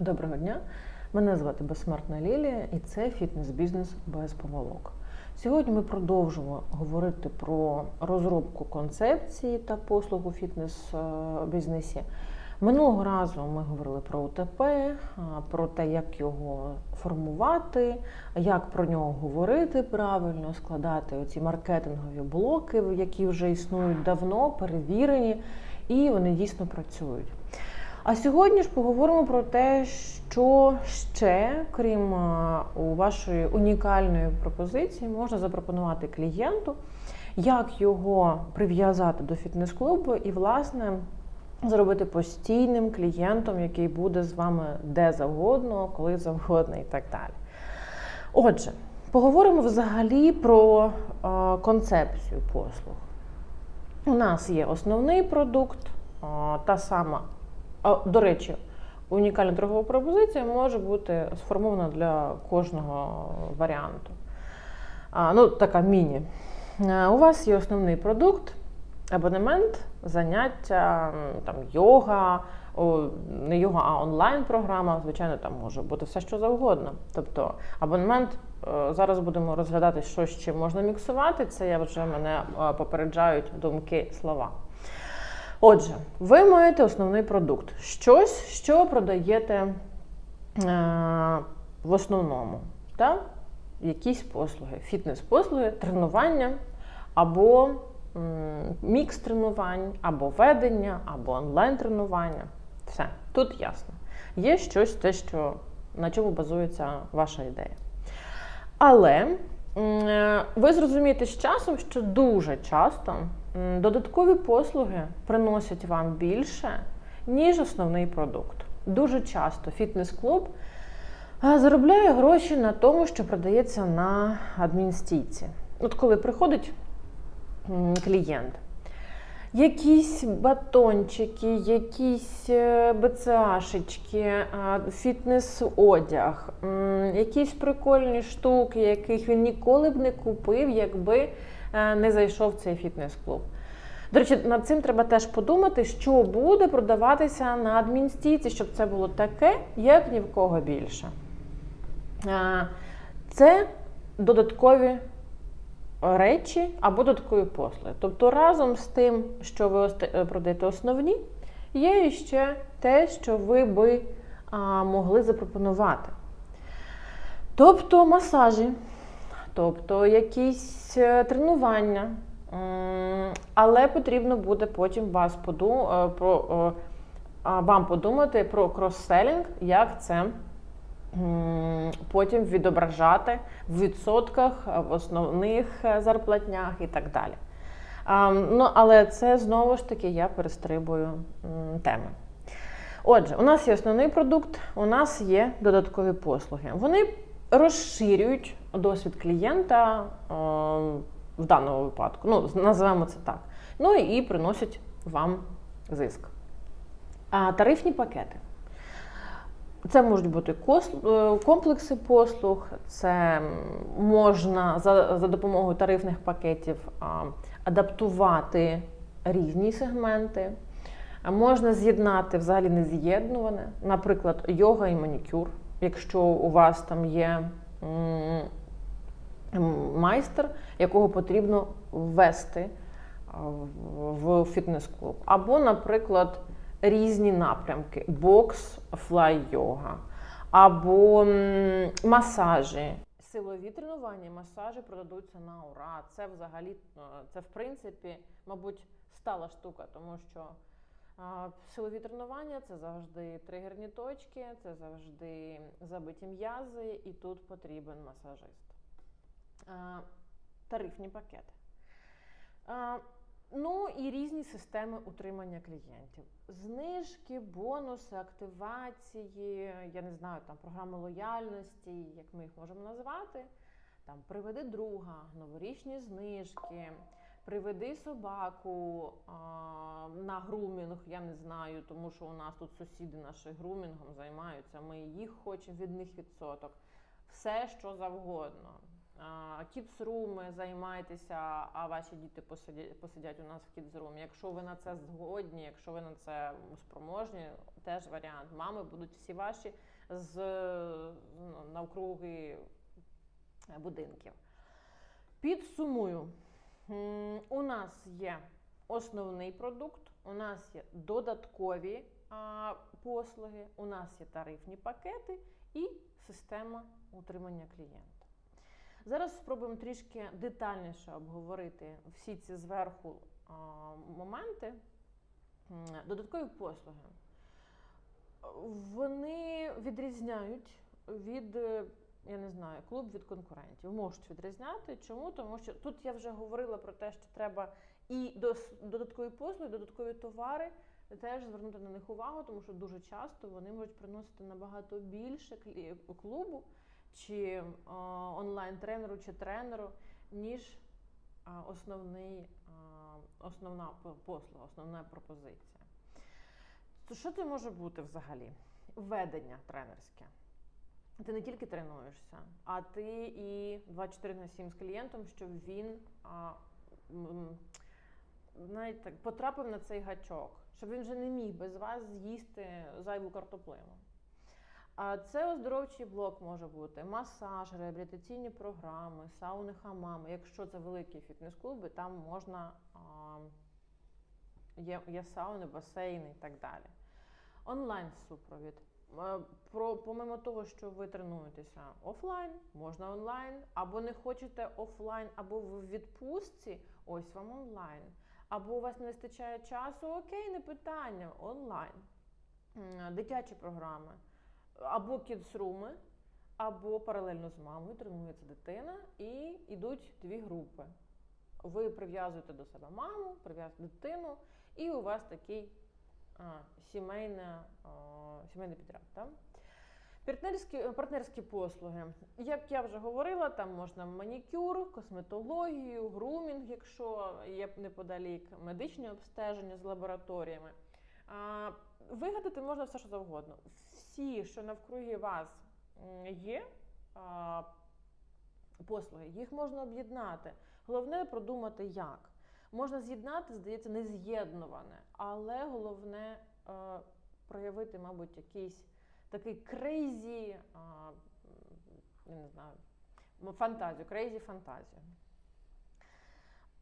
Доброго дня! Мене звати Безсмертна Лілія і це фітнес-бізнес без помилок. Сьогодні ми продовжимо говорити про розробку концепції та послуг у фітнес-бізнесі. Минулого разу ми говорили про УТП, про те, як його формувати, як про нього говорити правильно, складати оці маркетингові блоки, які вже існують давно, перевірені, і вони дійсно працюють. А сьогодні ж поговоримо про те, що ще, крім у вашої унікальної пропозиції, можна запропонувати клієнту, як його прив'язати до фітнес-клубу і, власне, зробити постійним клієнтом, який буде з вами де завгодно, коли завгодно і так далі. Отже, поговоримо взагалі про а, концепцію послуг. У нас є основний продукт, а, та сама, а, до речі, унікальна торгова пропозиція може бути сформована для кожного варіанту. А, ну, така міні. У вас є основний продукт, абонемент, заняття, там, йога, о, не йога, а онлайн-програма. Звичайно, там може бути все, що завгодно. Тобто абонемент е, зараз будемо розглядати, що чим можна міксувати. Це я вже мене е, попереджають думки, слова. Отже, ви маєте основний продукт. Щось, що продаєте е, в основному. Так? Якісь послуги, фітнес-послуги, тренування або мікс тренувань, або ведення, або онлайн-тренування. Все, тут ясно. Є щось те, що, на чому базується ваша ідея. Але ви зрозумієте з часом, що дуже часто додаткові послуги приносять вам більше, ніж основний продукт. Дуже часто фітнес-клуб заробляє гроші на тому, що продається на адмінстійці. От коли приходить клієнт, якісь батончики, якісь е, БЦАшечки, фітнес-одяг, якісь прикольні штуки, яких він ніколи б не купив, якби е, не зайшов в цей фітнес-клуб. До речі, над цим треба теж подумати, що буде продаватися на адмінстійці, щоб це було таке, як ні в кого більше. Це додаткові речі або додаткові послуги. Тобто разом з тим, що ви е, продаєте основні, є ще те, що ви би могли запропонувати. Тобто масажі, тобто якісь е, тренування. Але потрібно буде потім вас поду, е, про, вам подумати про кросселінг, як це потім відображати в відсотках, е, в основних е, зарплатнях і так далі. Ну, але це знову ж таки я перестрибую теми. Отже, у нас є основний продукт, у нас є додаткові послуги. Вони розширюють досвід клієнта в даному випадку. Ну, називаємо це так. Ну і приносять вам зиск. А тарифні пакети. Це можуть бути е, комплекси послуг, це можна за, за допомогою тарифних пакетів адаптувати різні сегменти. Можна з'єднати взагалі не з'єднуване, наприклад, йога і манікюр. Якщо у вас там є майстер, якого потрібно ввести в фітнес-клуб. Або, наприклад, різні напрямки: бокс, флай-йога, або масажі. Силові тренування, масажі продадуться на ура. Це взагалі, е, це в принципі, мабуть, стала штука, тому що а, силові тренування це завжди тригерні точки, це завжди забиті м'язи, і тут потрібен масажист. А, тарифні пакети. А, Ну і різні системи утримання клієнтів. Знижки, бонуси, активації, я не знаю, там програми лояльності, як ми їх можемо назвати. Там приведи друга, новорічні знижки, приведи собаку а, на грумінг, я не знаю, тому що у нас тут сусіди наші грумінгом займаються. Ми їх хочемо від них відсоток. Все, що завгодно. Кідсруми займайтеся, а ваші діти посидять, у нас в кідсрумі. Якщо ви на це згодні, якщо ви на це спроможні, теж варіант. Мами будуть всі ваші з ну, навкруги будинків. Підсумую, у нас є основний продукт, у нас є додаткові послуги, у нас є тарифні пакети і система утримання клієнта. Зараз спробуємо трішки детальніше обговорити всі ці зверху моменти. Додаткові послуги. Вони відрізняють від, е, я не знаю, клуб від конкурентів. Можуть відрізняти. Чому? Тому що тут я вже говорила про те, що треба і додаткові послуги, додаткові товари. Теж звернути на них увагу, тому що дуже часто вони можуть приносити набагато більше клубу чи е, онлайн-тренеру чи тренеру, ніж е, основний, е, основна послуга, основна пропозиція. То що це може бути взагалі? Ведення тренерське. Ти не тільки тренуєшся, а ти і 24 на 7 з клієнтом, щоб він а, так, потрапив на цей гачок, щоб він вже не міг без вас з'їсти зайву картоплину. А це оздоровчий блок може бути масаж, реабілітаційні програми, сауни, хамами. Якщо це великі фітнес-клуби, там можна є, є сауни, басейни і так далі. Онлайн-супровід. Е, Про, помимо того, що ви тренуєтеся офлайн, можна онлайн, або не хочете офлайн, або в відпустці, ось вам онлайн. Або у вас не вистачає часу, окей, не питання, онлайн. Дитячі програми, або кідсруми, або паралельно з мамою тренується дитина і йдуть дві групи. Ви прив'язуєте до себе маму, прив'язуєте дитину, і у вас такий а, сімейне, а, сімейний підряд. Так? Партнерські, партнерські послуги. Як я вже говорила, там можна манікюр, косметологію, грумінг, якщо є неподалік, медичні обстеження з лабораторіями. А, Вигадати можна все, що завгодно. Всі, що навкруги вас є, послуги, їх можна об'єднати. Головне продумати як. Можна з'єднати, здається, нез'єднуване, але головне е, проявити, мабуть, якийсь такий крейзі, не знаю, фантазію, крейзі фантазію.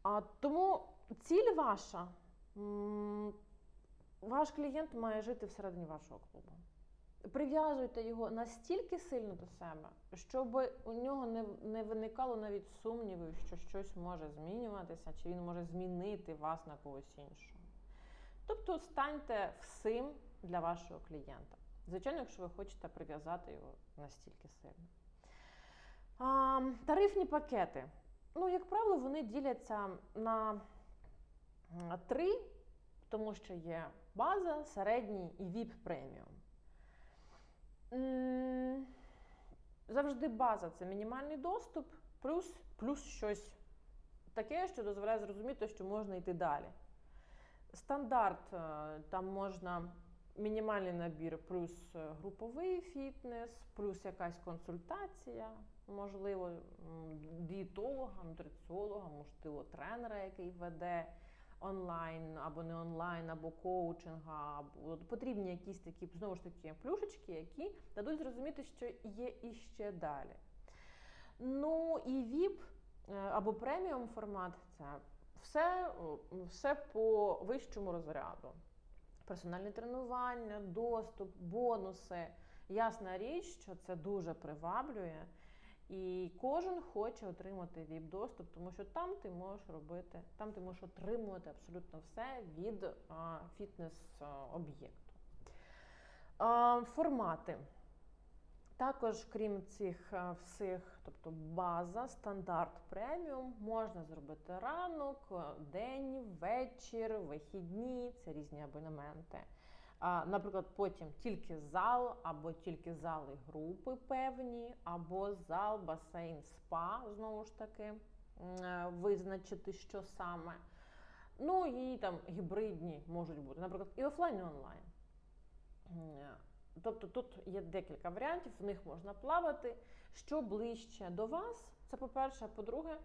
А, тому ціль ваша, ваш клієнт має жити всередині вашого клубу. Прив'язуйте його настільки сильно до себе, щоб у нього не, не виникало навіть сумнівів, що щось може змінюватися, чи він може змінити вас на когось іншого. Тобто станьте всім для вашого клієнта. Звичайно, якщо ви хочете прив'язати його настільки сильно. А, тарифні пакети. Ну, як правило, вони діляться на три, тому що є база, середній і VIP преміум. Завжди база це мінімальний доступ, плюс, плюс щось таке, що дозволяє зрозуміти, що можна йти далі. Стандарт е, там можна мінімальний набір, плюс е, груповий фітнес, плюс якась консультація, можливо, дієтолога, нутриціолога, можливо, тренера, який веде онлайн або не онлайн, або коучинга, або потрібні якісь такі знову ж таки плюшечки, які дадуть зрозуміти, що є іще далі. Ну і VIP е, або преміум формат це все, все по вищому розряду. Персональне тренування, доступ, бонуси. Ясна річ, що це дуже приваблює. І кожен хоче отримати ВІП-доступ, тому що там ти можеш робити, там ти можеш отримувати абсолютно все від фітнес-об'єкту. Формати. Також, крім цих всіх, тобто база, стандарт преміум, можна зробити ранок, день, вечір, вихідні, це різні абонементи. Наприклад, потім тільки зал, або тільки зали групи певні, або зал, басейн, спа, знову ж таки, е, визначити, що саме. Ну і там гібридні можуть бути, наприклад, і офлайн, і онлайн. Тобто тут є декілька варіантів, в них можна плавати. Що ближче до вас, Це по-перше. По-друге,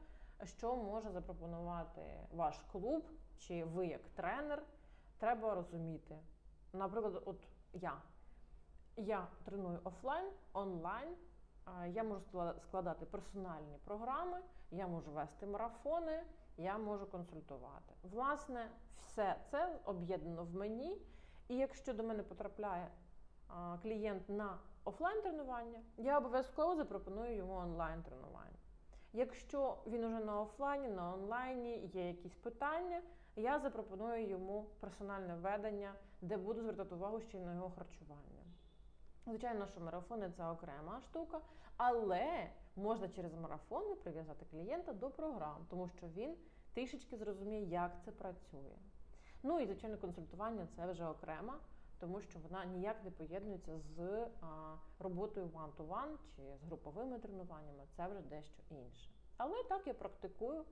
що може запропонувати ваш клуб чи ви як тренер, треба розуміти. Наприклад, от я. Я треную офлайн, онлайн. Я можу складати персональні програми, я можу вести марафони, я можу консультувати. Власне, все це об'єднано в мені. І якщо до мене потрапляє клієнт на офлайн тренування, я обов'язково запропоную йому онлайн тренування. Якщо він уже на офлайні, на онлайні є якісь питання, я запропоную йому персональне ведення, де буду звертати увагу ще й на його харчування. Звичайно, що марафони це окрема штука, але можна через марафони прив'язати клієнта до програм, тому що він трішечки зрозуміє, як це працює. Ну і звичайно, консультування це вже окрема, тому що вона ніяк не поєднується з а, роботою one-to-one чи з груповими тренуваннями. Це вже дещо інше. Але так я практикую,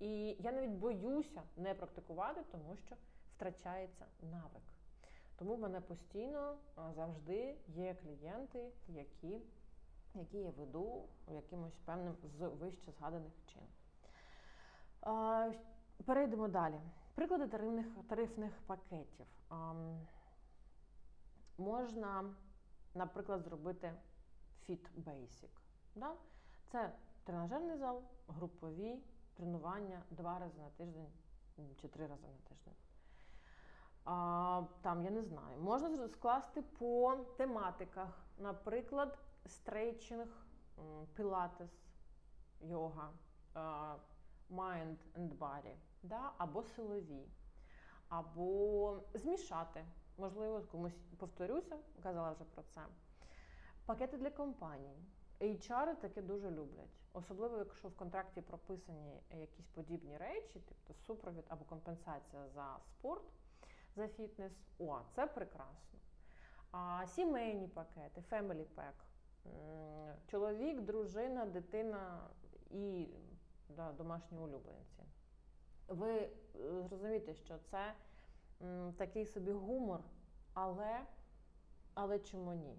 і я навіть боюся не практикувати, тому що втрачається навик. Тому в мене постійно завжди є клієнти, які, які я веду якимось певним з вище згаданих чин. Перейдемо далі. Приклади тарифних, тарифних пакетів. Можна, наприклад, зробити Fit Basic. Да? Це тренажерний зал, групові тренування два рази на тиждень чи три рази на тиждень. А, там, я не знаю, можна скласти по тематиках, наприклад, стрейчинг, пілатес, йога, mind and body, да? або силові, або змішати. Можливо, комусь повторюся, казала вже про це. Пакети для компаній. HR таке дуже люблять, особливо якщо в контракті прописані якісь подібні речі, тобто супровід або компенсація за спорт, за фітнес. О, це прекрасно. А сімейні пакети, family pack. Чоловік, дружина, дитина і да, домашні улюбленці. Ви е, зрозумієте, що це такий собі гумор, але, але чому ні?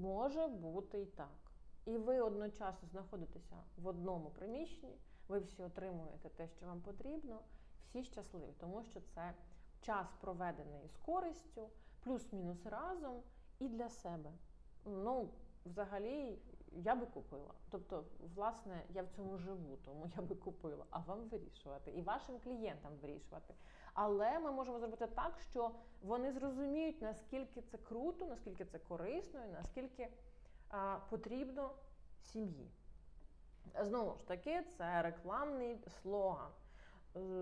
Може бути і так. І ви одночасно знаходитеся в одному приміщенні, ви всі отримуєте те, що вам потрібно, всі щасливі, тому що це час проведений з користю, плюс-мінус разом і для себе. Ну, взагалі, я би купила. Тобто, власне, я в цьому живу, тому я би купила, а вам вирішувати, і вашим клієнтам вирішувати. Але ми можемо зробити так, що вони зрозуміють, наскільки це круто, наскільки це корисно, і наскільки а, потрібно сім'ї. Знову ж таки, це рекламний слоган.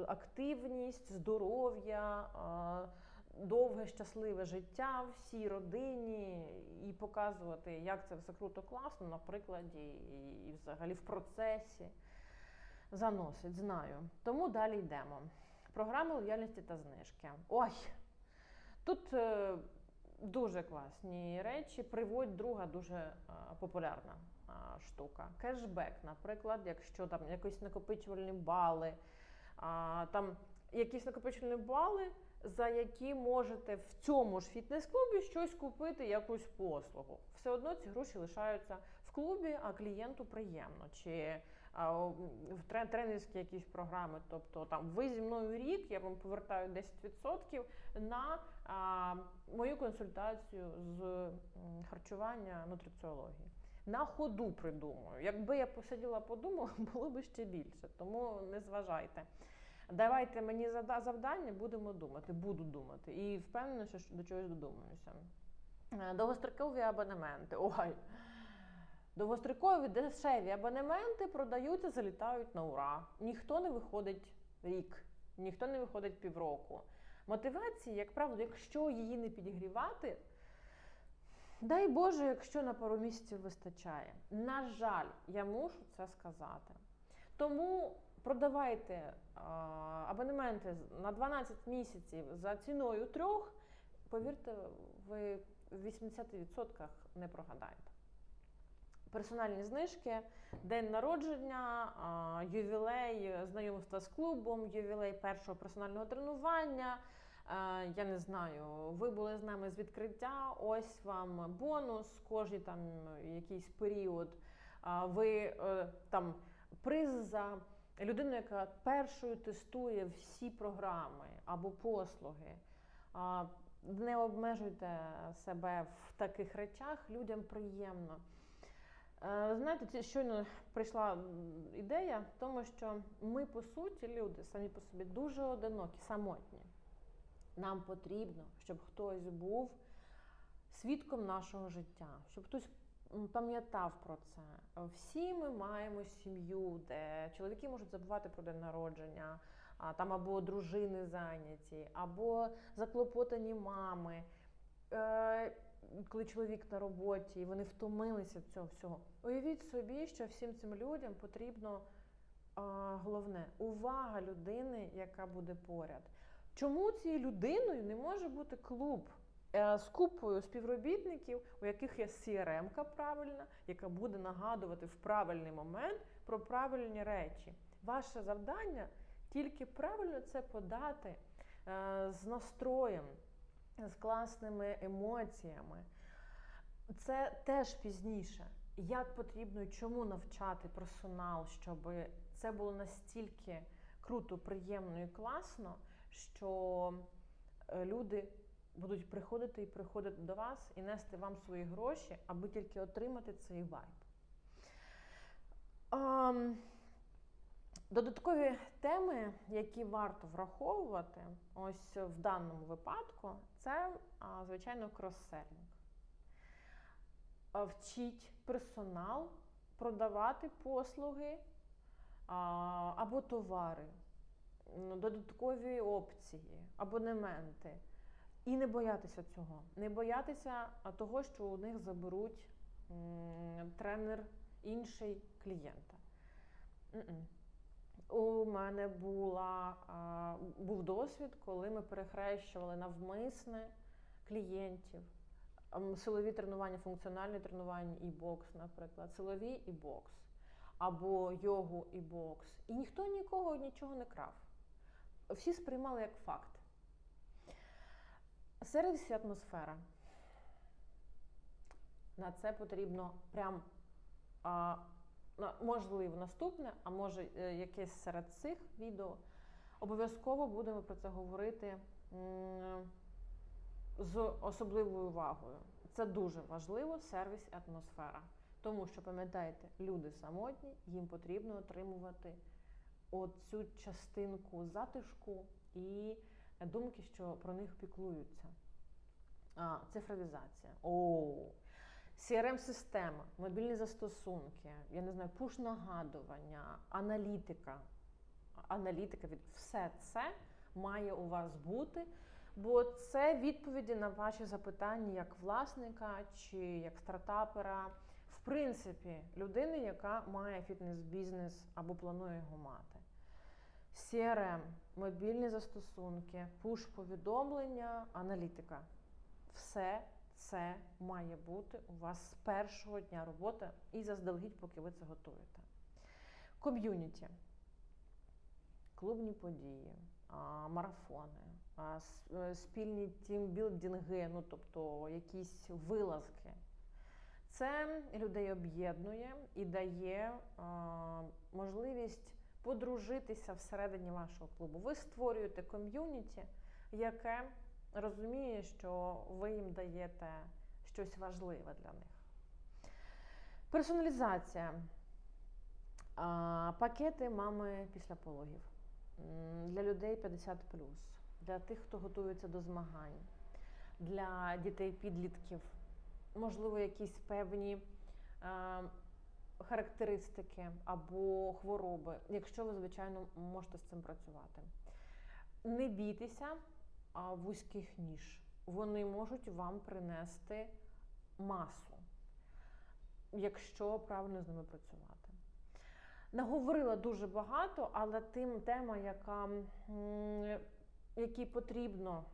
Активність, здоров'я, довге щасливе життя всій родині і показувати, як це все круто, класно на прикладі і, і взагалі в процесі. Заносить, знаю. Тому далі йдемо. Програми лояльності та знижки. Ой! Тут е, дуже класні речі. Приводь друга дуже е, популярна штука. Кешбек, наприклад, якщо там якісь накопичувальні бали, там якісь накопичувальні бали, за які можете в цьому ж фітнес-клубі щось купити, якусь послугу. Все одно ці гроші лишаються в клубі, а клієнту приємно. Чи тренерські якісь програми. Тобто там ви зі мною рік, я вам повертаю 10% на а, мою консультацію з харчування нутриціології. На ходу придумую. Якби я посиділа, подумала, було б ще більше. Тому не зважайте. Давайте мені завдання, будемо думати, буду думати. І впевнена, що до чогось додумаюся. Е, Довгострокові абонементи. Ой. Довгострокові дешеві абонементи продаються, залітають на ура. Ніхто не виходить рік, ніхто не виходить півроку. Мотивації, як правило, якщо її не підігрівати, дай Боже, якщо на пару місяців вистачає. На жаль, я мушу це сказати. Тому продавайте а, абонементи на 12 місяців за ціною трьох. Повірте, ви в 80% не прогадаєте. Персональні знижки, день народження, ювілей знайомства з клубом, ювілей першого персонального тренування. Я не знаю, ви були з нами з відкриття. Ось вам бонус, кожен там якийсь період ви е, там приз за людину, яка першою тестує всі програми або послуги. Не обмежуйте себе в таких речах, людям приємно. Е, Знаєте, щойно прийшла ідея, тому що ми, по суті, люди самі по собі дуже одинокі, самотні. Нам потрібно, щоб хтось був свідком нашого життя, щоб хтось пам'ятав про це. Всі ми маємо сім'ю, де чоловіки можуть забувати про день народження, а там або дружини зайняті, або заклопотані мами. Коли чоловік на роботі і вони втомилися цього всього. Уявіть собі, що всім цим людям потрібно а, головне увага людини, яка буде поряд. Чому цією людиною не може бути клуб е, з купою співробітників, у яких є CRM-ка правильна, яка буде нагадувати в правильний момент про правильні речі? Ваше завдання тільки правильно це подати е, з настроєм, з класними емоціями. Це теж пізніше. Як потрібно і чому навчати персонал, щоб це було настільки круто, приємно і класно, що е, люди будуть приходити і приходити до вас і нести вам свої гроші, аби тільки отримати цей вайб. Ам, Додаткові теми, які варто враховувати, ось в даному випадку, це, звичайно, кросселінг. Вчіть персонал продавати послуги або товари, додаткові опції, абонементи. І не боятися цього. Не боятися того, що у них заберуть тренер інший клієнта. У мене була, був досвід, коли ми перехрещували навмисне клієнтів. Ем, Силові тренування, функціональні тренування і бокс, наприклад, силові і бокс, або йогу і бокс. І ніхто нікого нічого не крав. Всі сприймали як факт. Сервіс і атмосфера. На це потрібно прям. Можливо, наступне, а може е, якесь серед цих відео. Обов'язково будемо про це говорити з особливою увагою. Це дуже важливо, сервіс і атмосфера. Тому що, пам'ятайте, люди самотні, їм потрібно отримувати оцю частинку затишку і думки, що про них піклуються. А, цифровізація. О, CRM-система, мобільні застосунки, я не знаю, пуш-нагадування, аналітика. Аналітика від все це має у вас бути, бо це відповіді на ваші запитання як власника чи як стартапера, в принципі, людини, яка має фітнес-бізнес або планує його мати. CRM, мобільні застосунки, пуш-повідомлення, аналітика. Все це має бути у вас з першого дня роботи і заздалегідь, поки ви це готуєте. Ком'юніті. Клубні події, марафони, е, спільні тімбілдинги, ну тобто якісь вилазки. Це людей об'єднує і дає можливість подружитися всередині вашого клубу. Ви створюєте ком'юніті, яке розуміє, що ви їм даєте щось важливе для них. Персоналізація. Пакети мами після пологів для людей 50 для тих, хто готується до змагань, для дітей-підлітків, можливо, якісь певні характеристики або хвороби, якщо ви, звичайно, можете з цим працювати. Не бійтеся а, вузьких ніж. Вони можуть вам принести масу, якщо правильно з ними працювати. Наговорила дуже багато, але тим тема, яка, якій потрібно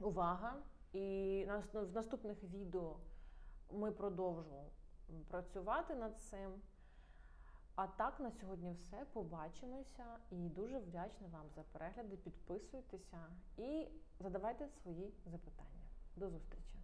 увага, і в наступних відео ми продовжимо працювати над цим. А так на сьогодні все. Побачимося і дуже вдячна вам за перегляди. Підписуйтеся і задавайте свої запитання. До зустрічі!